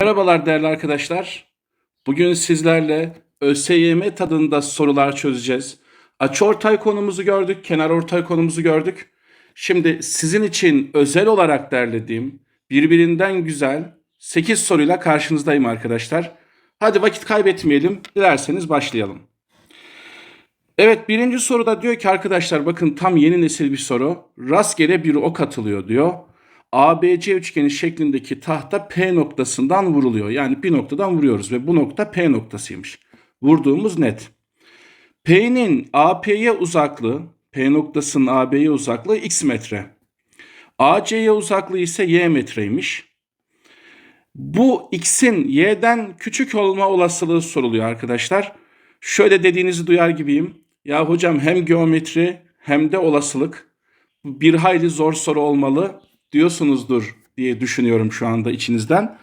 Merhabalar değerli arkadaşlar. Bugün sizlerle ÖSYM tadında sorular çözeceğiz. Açıortay konumuzu gördük, kenar ortay konumuzu gördük. Şimdi sizin için özel olarak derlediğim birbirinden güzel 8 soruyla karşınızdayım arkadaşlar. Hadi vakit kaybetmeyelim. Dilerseniz başlayalım. Evet birinci soruda diyor ki arkadaşlar bakın tam yeni nesil bir soru. Rastgele bir ok atılıyor diyor. ABC üçgeni şeklindeki tahta P noktasından vuruluyor. Yani bir noktadan vuruyoruz ve bu nokta P noktasıymış. Vurduğumuz net. P'nin AP'ye uzaklığı, P noktasının AB'ye uzaklığı x metre. AC'ye uzaklığı ise y metreymiş. Bu x'in y'den küçük olma olasılığı soruluyor arkadaşlar. Şöyle dediğinizi duyar gibiyim. Ya hocam hem geometri hem de olasılık. Bir hayli zor soru olmalı diyorsunuzdur diye düşünüyorum şu anda içinizden.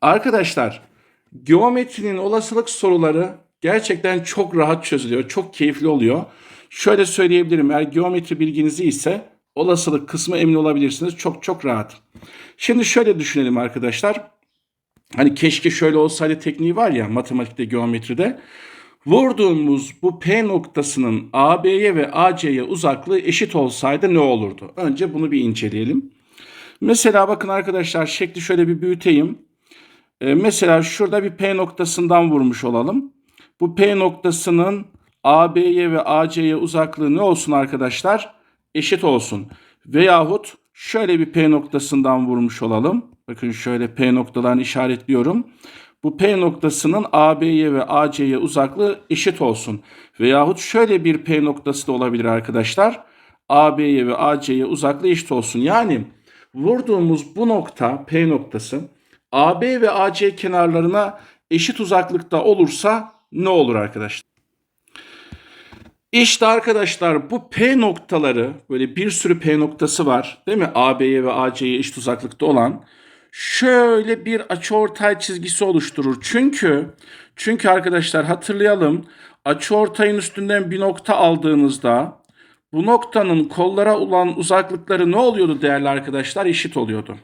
Arkadaşlar geometrinin olasılık soruları gerçekten çok rahat çözülüyor. Çok keyifli oluyor. Şöyle söyleyebilirim eğer geometri bilginizi ise olasılık kısmı emin olabilirsiniz. Çok çok rahat. Şimdi şöyle düşünelim arkadaşlar. Hani keşke şöyle olsaydı tekniği var ya matematikte, geometride. Vurduğumuz bu P noktasının AB'ye ve AC'ye uzaklığı eşit olsaydı ne olurdu? Önce bunu bir inceleyelim. Mesela bakın arkadaşlar şekli şöyle bir büyüteyim. Ee, mesela şurada bir P noktasından vurmuş olalım. Bu P noktasının AB'ye ve AC'ye uzaklığı ne olsun arkadaşlar? Eşit olsun. Veyahut şöyle bir P noktasından vurmuş olalım. Bakın şöyle P noktalarını işaretliyorum. Bu P noktasının AB'ye ve AC'ye uzaklığı eşit olsun. Veyahut şöyle bir P noktası da olabilir arkadaşlar. AB'ye ve AC'ye uzaklığı eşit olsun. Yani vurduğumuz bu nokta P noktası AB ve AC kenarlarına eşit uzaklıkta olursa ne olur arkadaşlar? İşte arkadaşlar bu P noktaları böyle bir sürü P noktası var değil mi? AB'ye ve AC'ye eşit uzaklıkta olan şöyle bir açıortay çizgisi oluşturur. Çünkü çünkü arkadaşlar hatırlayalım açıortayın üstünden bir nokta aldığınızda bu noktanın kollara olan uzaklıkları ne oluyordu değerli arkadaşlar? Eşit oluyordu.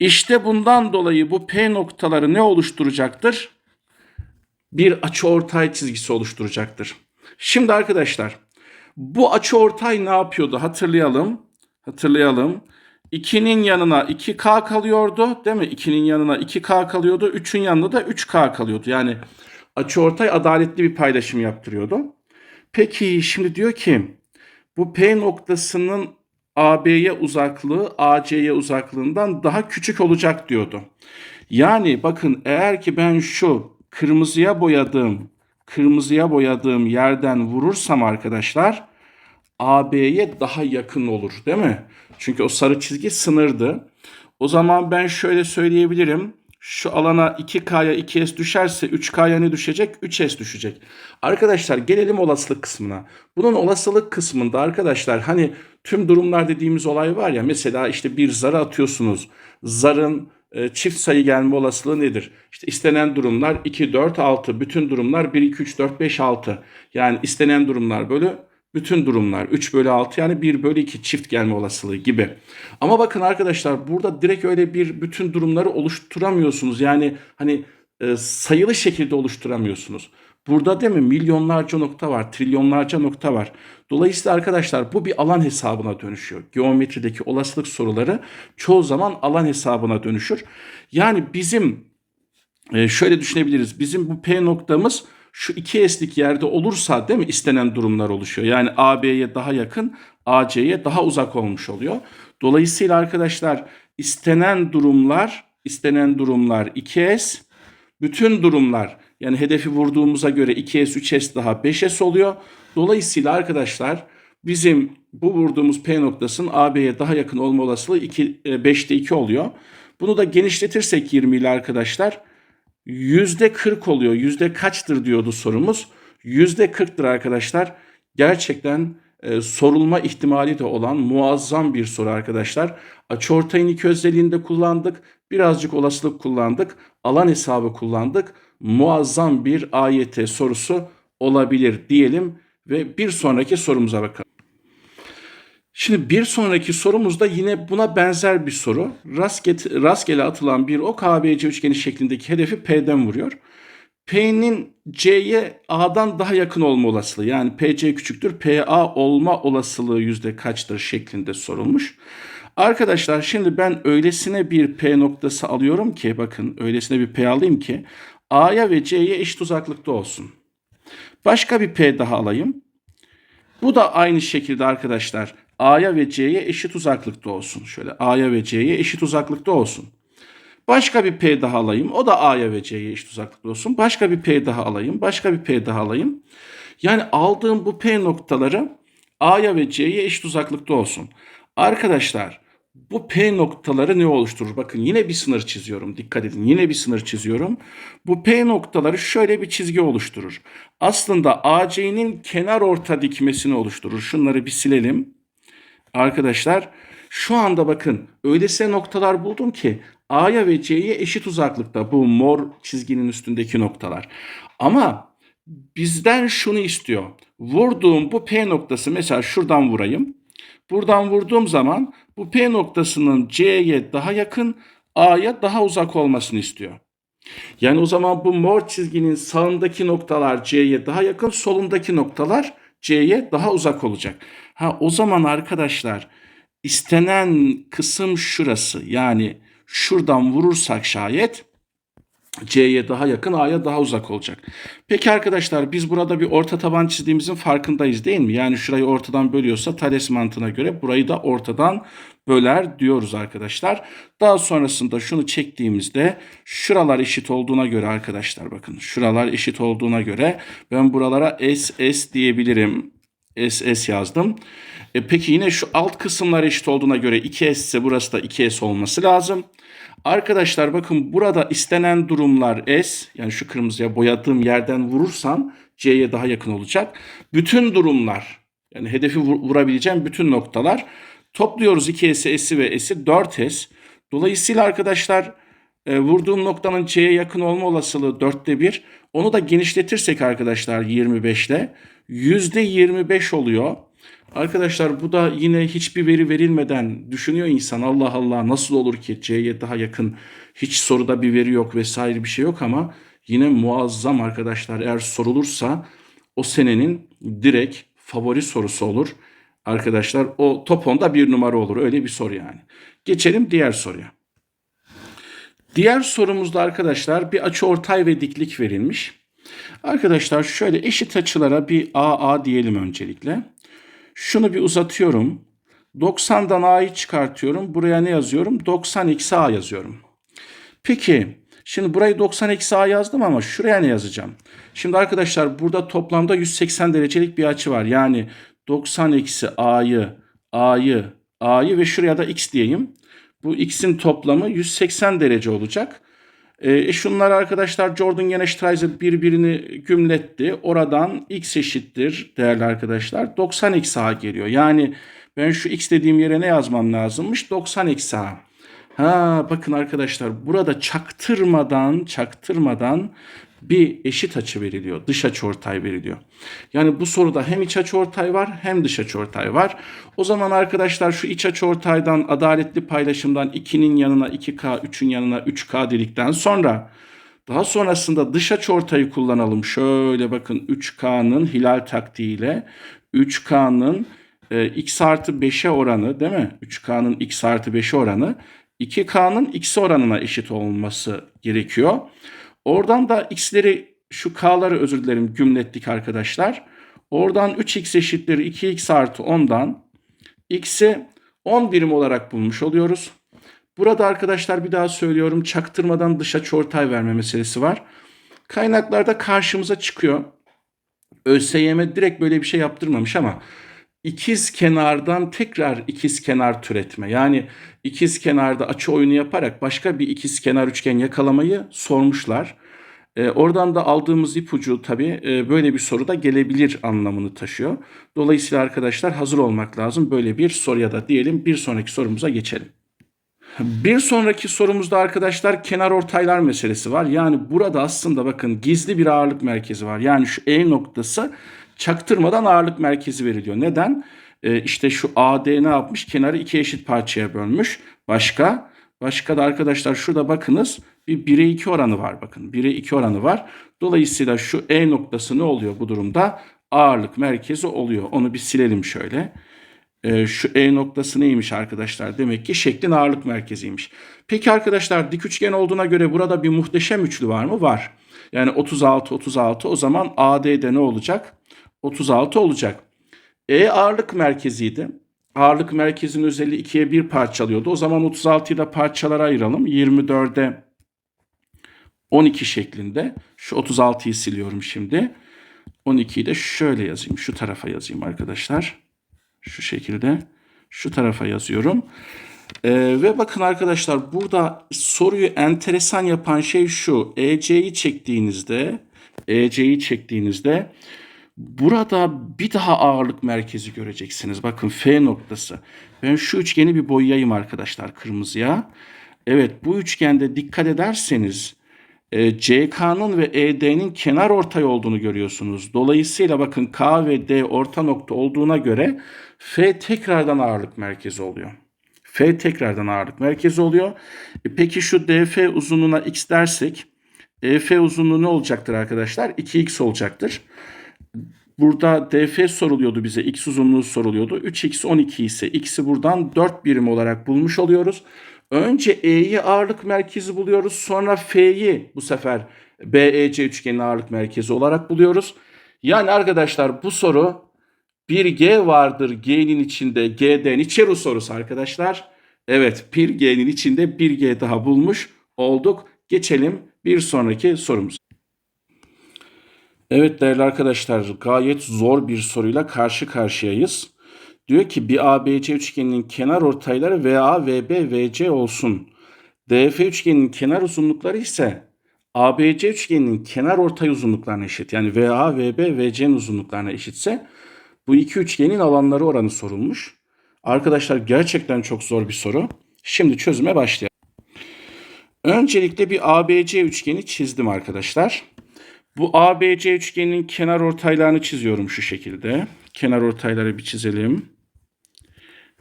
İşte bundan dolayı bu P noktaları ne oluşturacaktır? Bir açıortay çizgisi oluşturacaktır. Şimdi arkadaşlar bu açıortay ne yapıyordu? Hatırlayalım. Hatırlayalım. 2'nin yanına 2K kalıyordu değil mi? 2'nin yanına 2K kalıyordu. 3'ün yanına da 3K kalıyordu. Yani açıortay adaletli bir paylaşım yaptırıyordu. Peki şimdi diyor ki bu P noktasının AB'ye uzaklığı AC'ye uzaklığından daha küçük olacak diyordu. Yani bakın eğer ki ben şu kırmızıya boyadığım kırmızıya boyadığım yerden vurursam arkadaşlar AB'ye daha yakın olur değil mi? Çünkü o sarı çizgi sınırdı. O zaman ben şöyle söyleyebilirim. Şu alana 2K'ya 2S düşerse 3K'ya ne düşecek? 3S düşecek. Arkadaşlar gelelim olasılık kısmına. Bunun olasılık kısmında arkadaşlar hani tüm durumlar dediğimiz olay var ya mesela işte bir zarı atıyorsunuz. Zarın e, çift sayı gelme olasılığı nedir? İşte istenen durumlar 2, 4, 6. Bütün durumlar 1, 2, 3, 4, 5, 6. Yani istenen durumlar bölü bütün durumlar 3 bölü 6 yani 1 bölü 2 çift gelme olasılığı gibi. Ama bakın arkadaşlar burada direkt öyle bir bütün durumları oluşturamıyorsunuz. Yani hani e, sayılı şekilde oluşturamıyorsunuz. Burada değil mi milyonlarca nokta var, trilyonlarca nokta var. Dolayısıyla arkadaşlar bu bir alan hesabına dönüşüyor. Geometrideki olasılık soruları çoğu zaman alan hesabına dönüşür. Yani bizim e, şöyle düşünebiliriz. Bizim bu P noktamız şu 2S'lik yerde olursa değil mi istenen durumlar oluşuyor. Yani AB'ye daha yakın, AC'ye daha uzak olmuş oluyor. Dolayısıyla arkadaşlar istenen durumlar, istenen durumlar 2S, bütün durumlar yani hedefi vurduğumuza göre 2S, 3S daha 5S oluyor. Dolayısıyla arkadaşlar bizim bu vurduğumuz P noktasının AB'ye daha yakın olma olasılığı 2, 5'te 2 oluyor. Bunu da genişletirsek 20 ile arkadaşlar yüzde 40 oluyor. Yüzde kaçtır diyordu sorumuz. Yüzde 40'tır arkadaşlar. Gerçekten e, sorulma ihtimali de olan muazzam bir soru arkadaşlar. Açıortayın iki özelliğini de kullandık. Birazcık olasılık kullandık. Alan hesabı kullandık. Muazzam bir AYT sorusu olabilir diyelim ve bir sonraki sorumuza bakalım. Şimdi bir sonraki sorumuzda yine buna benzer bir soru. Rastgele, rastgele atılan bir ok ABC üçgeni şeklindeki hedefi P'den vuruyor. P'nin C'ye A'dan daha yakın olma olasılığı yani PC küçüktür PA olma olasılığı yüzde kaçtır şeklinde sorulmuş. Arkadaşlar şimdi ben öylesine bir P noktası alıyorum ki bakın öylesine bir P alayım ki A'ya ve C'ye eşit uzaklıkta olsun. Başka bir P daha alayım. Bu da aynı şekilde arkadaşlar A'ya ve C'ye eşit uzaklıkta olsun. Şöyle A'ya ve C'ye eşit uzaklıkta olsun. Başka bir P daha alayım. O da A'ya ve C'ye eşit uzaklıkta olsun. Başka bir P daha alayım. Başka bir P daha alayım. Yani aldığım bu P noktaları A'ya ve C'ye eşit uzaklıkta olsun. Arkadaşlar bu P noktaları ne oluşturur? Bakın yine bir sınır çiziyorum. Dikkat edin yine bir sınır çiziyorum. Bu P noktaları şöyle bir çizgi oluşturur. Aslında AC'nin kenar orta dikmesini oluşturur. Şunları bir silelim. Arkadaşlar şu anda bakın öylesine noktalar buldum ki A'ya ve C'ye eşit uzaklıkta bu mor çizginin üstündeki noktalar. Ama bizden şunu istiyor. Vurduğum bu P noktası mesela şuradan vurayım. Buradan vurduğum zaman bu P noktasının C'ye daha yakın, A'ya daha uzak olmasını istiyor. Yani o zaman bu mor çizginin sağındaki noktalar C'ye daha yakın, solundaki noktalar C'ye daha uzak olacak. Ha o zaman arkadaşlar istenen kısım şurası. Yani şuradan vurursak şayet C'ye daha yakın, A'ya daha uzak olacak. Peki arkadaşlar biz burada bir orta taban çizdiğimizin farkındayız değil mi? Yani şurayı ortadan bölüyorsa Thales mantığına göre burayı da ortadan böler diyoruz arkadaşlar. Daha sonrasında şunu çektiğimizde şuralar eşit olduğuna göre arkadaşlar bakın şuralar eşit olduğuna göre ben buralara SS diyebilirim. SS yazdım. E peki yine şu alt kısımlar eşit olduğuna göre 2S ise burası da 2S olması lazım. Arkadaşlar bakın burada istenen durumlar S yani şu kırmızıya boyadığım yerden vurursam C'ye daha yakın olacak. Bütün durumlar yani hedefi vurabileceğim bütün noktalar topluyoruz 2S'i S'i ve S'i 4S. Dolayısıyla arkadaşlar e, vurduğum noktanın C'ye yakın olma olasılığı 4'te 1. Onu da genişletirsek arkadaşlar 25 ile %25 oluyor. Arkadaşlar bu da yine hiçbir veri verilmeden düşünüyor insan Allah Allah nasıl olur ki C'ye daha yakın hiç soruda bir veri yok vesaire bir şey yok ama yine muazzam arkadaşlar eğer sorulursa o senenin direkt favori sorusu olur. Arkadaşlar o top 10'da bir numara olur öyle bir soru yani. Geçelim diğer soruya. Diğer sorumuzda arkadaşlar bir açı ortay ve diklik verilmiş. Arkadaşlar şöyle eşit açılara bir AA diyelim öncelikle. Şunu bir uzatıyorum. 90'dan A'yı çıkartıyorum. Buraya ne yazıyorum? 90 eksi A yazıyorum. Peki şimdi burayı 90 eksi A yazdım ama şuraya ne yazacağım? Şimdi arkadaşlar burada toplamda 180 derecelik bir açı var. Yani 90 eksi A'yı, A'yı, A'yı ve şuraya da X diyeyim. Bu X'in toplamı 180 derece olacak. E, şunlar arkadaşlar Jordan gene Streiser birbirini gümletti. Oradan x eşittir değerli arkadaşlar. 90 eksi a geliyor. Yani ben şu x dediğim yere ne yazmam lazımmış? 90 eksi a. Ha bakın arkadaşlar burada çaktırmadan çaktırmadan bir eşit açı veriliyor. Dış açı ortay veriliyor. Yani bu soruda hem iç açı ortay var hem dış açı ortay var. O zaman arkadaşlar şu iç açı ortaydan adaletli paylaşımdan 2'nin yanına 2K, 3'ün yanına 3K dedikten sonra daha sonrasında dış açı ortayı kullanalım. Şöyle bakın 3K'nın hilal taktiğiyle 3K'nın e, x artı 5'e oranı değil mi? 3K'nın x artı 5'e oranı 2K'nın x oranına eşit olması gerekiyor. Oradan da x'leri şu k'ları özür dilerim gümlettik arkadaşlar. Oradan 3x eşittir 2x artı 10'dan x'i 10 birim olarak bulmuş oluyoruz. Burada arkadaşlar bir daha söylüyorum çaktırmadan dışa çortay verme meselesi var. Kaynaklarda karşımıza çıkıyor. ÖSYM direkt böyle bir şey yaptırmamış ama ikiz kenardan tekrar ikiz kenar türetme. Yani ikiz kenarda açı oyunu yaparak başka bir ikiz kenar üçgen yakalamayı sormuşlar. E, oradan da aldığımız ipucu tabii e, böyle bir soruda gelebilir anlamını taşıyor. Dolayısıyla arkadaşlar hazır olmak lazım. Böyle bir soruya da diyelim bir sonraki sorumuza geçelim. Bir sonraki sorumuzda arkadaşlar kenar ortaylar meselesi var. Yani burada aslında bakın gizli bir ağırlık merkezi var. Yani şu E noktası çaktırmadan ağırlık merkezi veriliyor. Neden? E, işte şu AD ne yapmış? Kenarı iki eşit parçaya bölmüş. Başka? Başka da arkadaşlar şurada bakınız bir 1'e 2 oranı var bakın. 1'e 2 oranı var. Dolayısıyla şu E noktası ne oluyor bu durumda? Ağırlık merkezi oluyor. Onu bir silelim şöyle. Ee, şu E noktası neymiş arkadaşlar? Demek ki şeklin ağırlık merkeziymiş. Peki arkadaşlar dik üçgen olduğuna göre burada bir muhteşem üçlü var mı? Var. Yani 36 36 o zaman AD'de ne olacak? 36 olacak. E ağırlık merkeziydi. Ağırlık merkezinin özelliği ikiye bir parçalıyordu. O zaman 36'yı da parçalara ayıralım. 24'e 12 şeklinde. Şu 36'yı siliyorum şimdi. 12'yi de şöyle yazayım. Şu tarafa yazayım arkadaşlar. Şu şekilde. Şu tarafa yazıyorum. Ee, ve bakın arkadaşlar burada soruyu enteresan yapan şey şu. EC'yi çektiğinizde EC'yi çektiğinizde burada bir daha ağırlık merkezi göreceksiniz. Bakın F noktası. Ben şu üçgeni bir boyayayım arkadaşlar kırmızıya. Evet bu üçgende dikkat ederseniz e, CK'nın ve ED'nin kenar ortay olduğunu görüyorsunuz. Dolayısıyla bakın K ve D orta nokta olduğuna göre F tekrardan ağırlık merkezi oluyor. F tekrardan ağırlık merkezi oluyor. E, peki şu DF uzunluğuna x dersek EF uzunluğu ne olacaktır arkadaşlar? 2x olacaktır. Burada DF soruluyordu bize. X uzunluğu soruluyordu. 3x 12 ise x'i buradan 4 birim olarak bulmuş oluyoruz. Önce E'yi ağırlık merkezi buluyoruz. Sonra F'yi bu sefer BEC üçgenin ağırlık merkezi olarak buluyoruz. Yani arkadaşlar bu soru bir G vardır G'nin içinde G'den içeri sorusu arkadaşlar. Evet bir G'nin içinde bir G daha bulmuş olduk. Geçelim bir sonraki sorumuza. Evet değerli arkadaşlar gayet zor bir soruyla karşı karşıyayız. Diyor ki bir ABC üçgeninin kenar ortayları VA, VB, VC olsun. DF üçgeninin kenar uzunlukları ise ABC üçgeninin kenar ortay uzunluklarına eşit. Yani VA, VB, VC'nin uzunluklarına eşitse bu iki üçgenin alanları oranı sorulmuş. Arkadaşlar gerçekten çok zor bir soru. Şimdi çözüme başlayalım. Öncelikle bir ABC üçgeni çizdim arkadaşlar. Bu ABC üçgeninin kenar ortaylarını çiziyorum şu şekilde. Kenar ortayları bir çizelim.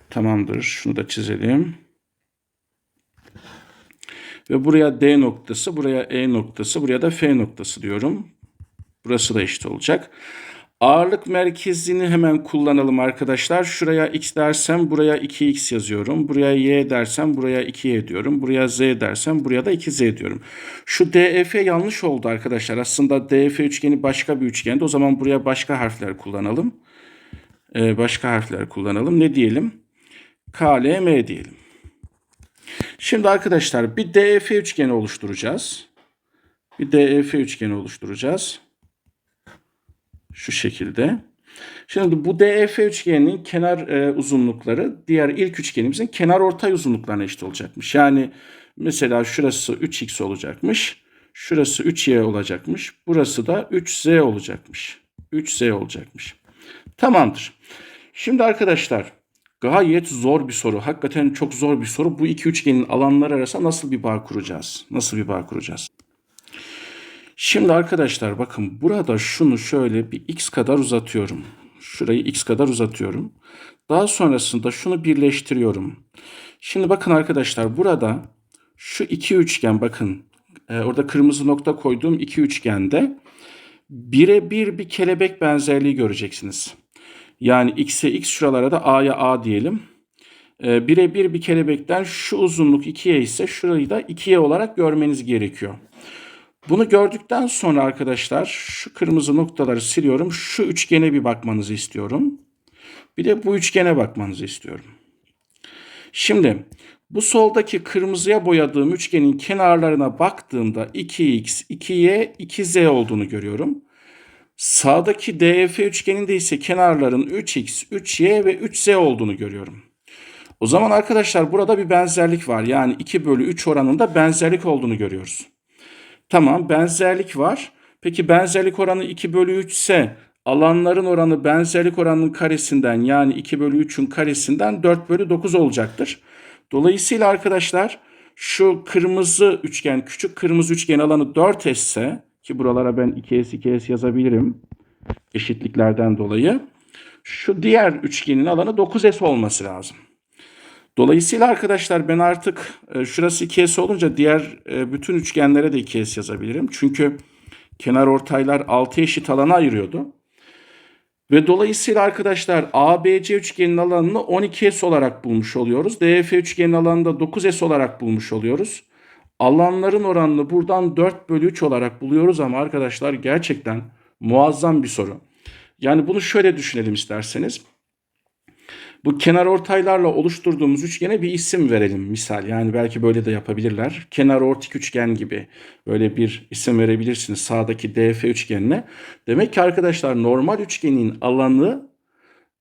Tamamdır. Şunu da çizelim. Ve buraya D noktası, buraya E noktası, buraya da F noktası diyorum. Burası da eşit olacak. Ağırlık merkezini hemen kullanalım arkadaşlar. Şuraya x dersem buraya 2x yazıyorum. Buraya y dersem buraya 2y diyorum. Buraya z dersem buraya da 2z diyorum. Şu DF yanlış oldu arkadaşlar. Aslında DF üçgeni başka bir üçgendi. O zaman buraya başka harfler kullanalım. Ee, başka harfler kullanalım. Ne diyelim? KLM diyelim. Şimdi arkadaşlar bir DF üçgeni oluşturacağız. Bir DF üçgeni oluşturacağız. Şu şekilde. Şimdi bu DEF üçgeninin kenar e, uzunlukları diğer ilk üçgenimizin kenar ortay uzunluklarına eşit olacakmış. Yani mesela şurası 3x olacakmış. Şurası 3y olacakmış. Burası da 3z olacakmış. 3z olacakmış. Tamamdır. Şimdi arkadaşlar gayet zor bir soru. Hakikaten çok zor bir soru. Bu iki üçgenin alanları arasında nasıl bir bağ kuracağız? Nasıl bir bağ kuracağız? Şimdi arkadaşlar bakın burada şunu şöyle bir x kadar uzatıyorum. Şurayı x kadar uzatıyorum. Daha sonrasında şunu birleştiriyorum. Şimdi bakın arkadaşlar burada şu iki üçgen bakın e, orada kırmızı nokta koyduğum iki üçgende birebir bir kelebek benzerliği göreceksiniz. Yani x'e x şuralara da a'ya a diyelim. E, birebir bir kelebekten şu uzunluk 2y ise şurayı da 2y olarak görmeniz gerekiyor. Bunu gördükten sonra arkadaşlar şu kırmızı noktaları siliyorum. Şu üçgene bir bakmanızı istiyorum. Bir de bu üçgene bakmanızı istiyorum. Şimdi bu soldaki kırmızıya boyadığım üçgenin kenarlarına baktığımda 2x, 2y, 2z olduğunu görüyorum. Sağdaki DF üçgeninde ise kenarların 3x, 3y ve 3z olduğunu görüyorum. O zaman arkadaşlar burada bir benzerlik var. Yani 2 bölü 3 oranında benzerlik olduğunu görüyoruz. Tamam benzerlik var. Peki benzerlik oranı 2 bölü 3 ise alanların oranı benzerlik oranının karesinden yani 2 bölü 3'ün karesinden 4 bölü 9 olacaktır. Dolayısıyla arkadaşlar şu kırmızı üçgen küçük kırmızı üçgen alanı 4 ise ki buralara ben 2s 2s yazabilirim eşitliklerden dolayı. Şu diğer üçgenin alanı 9S olması lazım. Dolayısıyla arkadaşlar ben artık e, şurası 2S olunca diğer e, bütün üçgenlere de 2S yazabilirim. Çünkü kenar ortaylar 6 eşit alana ayırıyordu. Ve dolayısıyla arkadaşlar ABC üçgenin alanını 12S olarak bulmuş oluyoruz. DF üçgenin alanını da 9S olarak bulmuş oluyoruz. Alanların oranını buradan 4 bölü 3 olarak buluyoruz ama arkadaşlar gerçekten muazzam bir soru. Yani bunu şöyle düşünelim isterseniz. Bu kenar ortaylarla oluşturduğumuz üçgene bir isim verelim misal. Yani belki böyle de yapabilirler. Kenar ortik üçgen gibi böyle bir isim verebilirsiniz sağdaki DF üçgenine. Demek ki arkadaşlar normal üçgenin alanı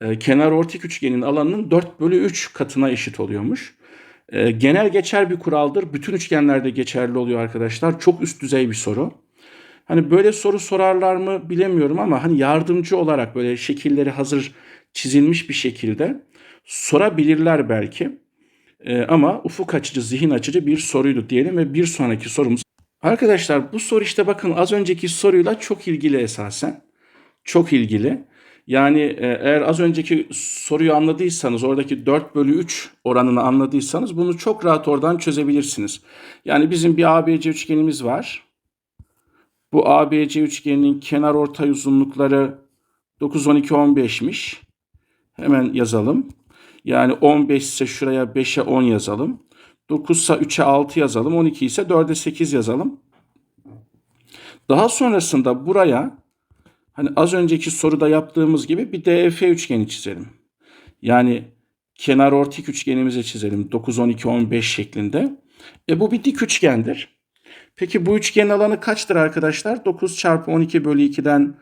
e, kenar ortik üçgenin alanının 4 bölü 3 katına eşit oluyormuş. E, genel geçer bir kuraldır. Bütün üçgenlerde geçerli oluyor arkadaşlar. Çok üst düzey bir soru. Hani böyle soru sorarlar mı bilemiyorum ama hani yardımcı olarak böyle şekilleri hazır çizilmiş bir şekilde sorabilirler belki. Ee, ama ufuk açıcı, zihin açıcı bir soruydu diyelim ve bir sonraki sorumuz. Arkadaşlar bu soru işte bakın az önceki soruyla çok ilgili esasen. Çok ilgili. Yani e, eğer az önceki soruyu anladıysanız, oradaki 4 bölü 3 oranını anladıysanız bunu çok rahat oradan çözebilirsiniz. Yani bizim bir ABC üçgenimiz var. Bu ABC üçgeninin kenar ortay uzunlukları 9, 12, 15'miş. Hemen yazalım. Yani 15 ise şuraya 5'e 10 yazalım. 9 ise 3'e 6 yazalım. 12 ise 4'e 8 yazalım. Daha sonrasında buraya hani az önceki soruda yaptığımız gibi bir DEF üçgeni çizelim. Yani kenar ortik üçgenimizi çizelim. 9, 12, 15 şeklinde. E bu bir dik üçgendir. Peki bu üçgenin alanı kaçtır arkadaşlar? 9 çarpı 12 bölü 2'den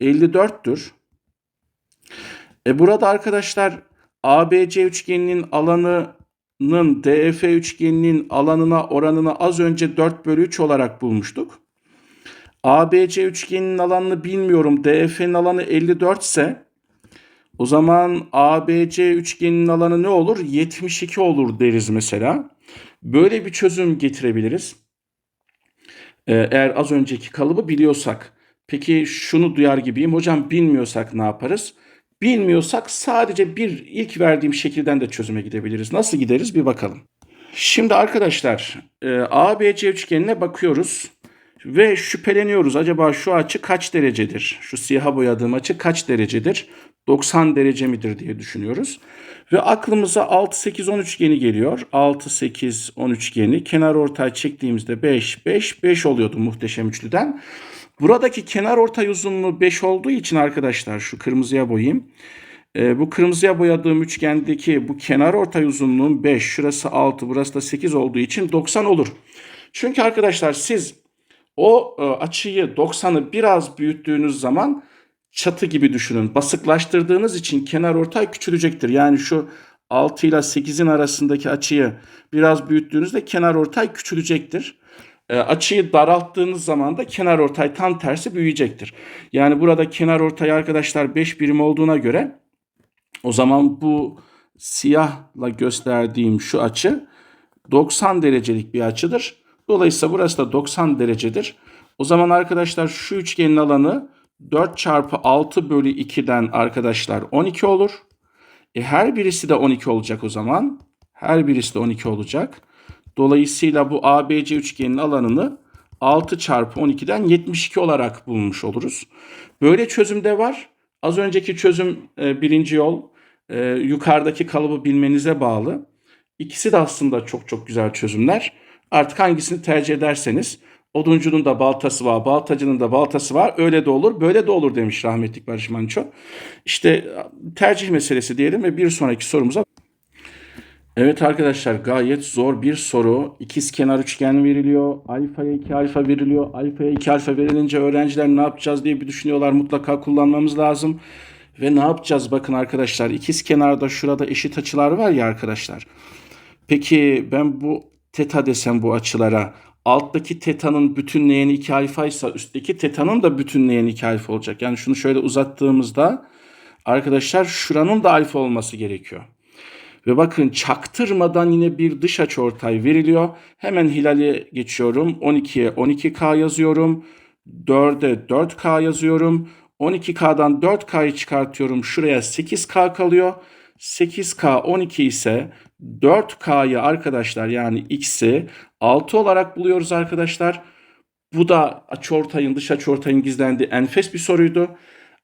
54'tür. E burada arkadaşlar ABC üçgeninin alanının DEF üçgeninin alanına oranını az önce 4 bölü 3 olarak bulmuştuk. ABC üçgeninin alanını bilmiyorum. DEF'nin alanı 54 ise o zaman ABC üçgeninin alanı ne olur? 72 olur deriz mesela. Böyle bir çözüm getirebiliriz. Ee, eğer az önceki kalıbı biliyorsak. Peki şunu duyar gibiyim. Hocam bilmiyorsak ne yaparız? Bilmiyorsak sadece bir ilk verdiğim şekilden de çözüme gidebiliriz. Nasıl gideriz bir bakalım. Şimdi arkadaşlar e, ABC üçgenine bakıyoruz ve şüpheleniyoruz. Acaba şu açı kaç derecedir? Şu siyaha boyadığım açı kaç derecedir? 90 derece midir diye düşünüyoruz. Ve aklımıza 6, 8, 10 üçgeni geliyor. 6, 8, 10 üçgeni. Kenar ortay çektiğimizde 5, 5, 5 oluyordu muhteşem üçlüden. Buradaki kenar ortay uzunluğu 5 olduğu için arkadaşlar şu kırmızıya boyayayım. E, bu kırmızıya boyadığım üçgendeki bu kenar ortay uzunluğun 5, şurası 6, burası da 8 olduğu için 90 olur. Çünkü arkadaşlar siz o e, açıyı 90'ı biraz büyüttüğünüz zaman çatı gibi düşünün. Basıklaştırdığınız için kenar ortay küçülecektir. Yani şu 6 ile 8'in arasındaki açıyı biraz büyüttüğünüzde kenar ortay küçülecektir. E, açıyı daralttığınız zaman da kenar ortay tam tersi büyüyecektir. Yani burada kenar ortay arkadaşlar 5 birim olduğuna göre o zaman bu siyahla gösterdiğim şu açı 90 derecelik bir açıdır. Dolayısıyla burası da 90 derecedir. O zaman arkadaşlar şu üçgenin alanı 4 çarpı 6 bölü 2'den arkadaşlar 12 olur. E her birisi de 12 olacak o zaman. Her birisi de 12 olacak. Dolayısıyla bu ABC üçgenin alanını 6 çarpı 12'den 72 olarak bulmuş oluruz. Böyle çözüm de var. Az önceki çözüm e, birinci yol. E, yukarıdaki kalıbı bilmenize bağlı. İkisi de aslında çok çok güzel çözümler. Artık hangisini tercih ederseniz oduncunun da baltası var, baltacının da baltası var. Öyle de olur, böyle de olur demiş rahmetlik Barış Manço. İşte tercih meselesi diyelim ve bir sonraki sorumuza Evet arkadaşlar gayet zor bir soru. İkiz kenar üçgen veriliyor. Alfaya 2 alfa veriliyor. Alfaya 2 alfa verilince öğrenciler ne yapacağız diye bir düşünüyorlar. Mutlaka kullanmamız lazım. Ve ne yapacağız bakın arkadaşlar. ikiz kenarda şurada eşit açılar var ya arkadaşlar. Peki ben bu teta desem bu açılara alttaki tetanın bütünleyeni 2 alfa ise üstteki tetanın da bütünleyeni 2 alfa olacak. Yani şunu şöyle uzattığımızda arkadaşlar şuranın da alfa olması gerekiyor. Ve bakın çaktırmadan yine bir dış açıortay veriliyor. Hemen hilali geçiyorum. 12'ye 12K yazıyorum. 4'e 4K yazıyorum. 12K'dan 4K'yı çıkartıyorum. Şuraya 8K kalıyor. 8K 12 ise 4K'yı arkadaşlar yani X'i 6 olarak buluyoruz arkadaşlar. Bu da açıortayın dış açıortayın gizlendiği enfes bir soruydu.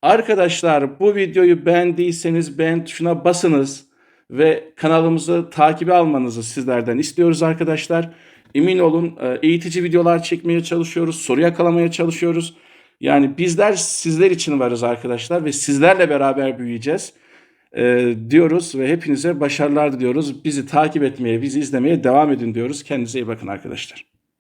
Arkadaşlar bu videoyu beğendiyseniz beğen tuşuna basınız ve kanalımızı takibe almanızı sizlerden istiyoruz arkadaşlar. Emin olun e, eğitici videolar çekmeye çalışıyoruz, soru yakalamaya çalışıyoruz. Yani bizler sizler için varız arkadaşlar ve sizlerle beraber büyüyeceğiz e, diyoruz ve hepinize başarılar diliyoruz. Bizi takip etmeye, bizi izlemeye devam edin diyoruz. Kendinize iyi bakın arkadaşlar.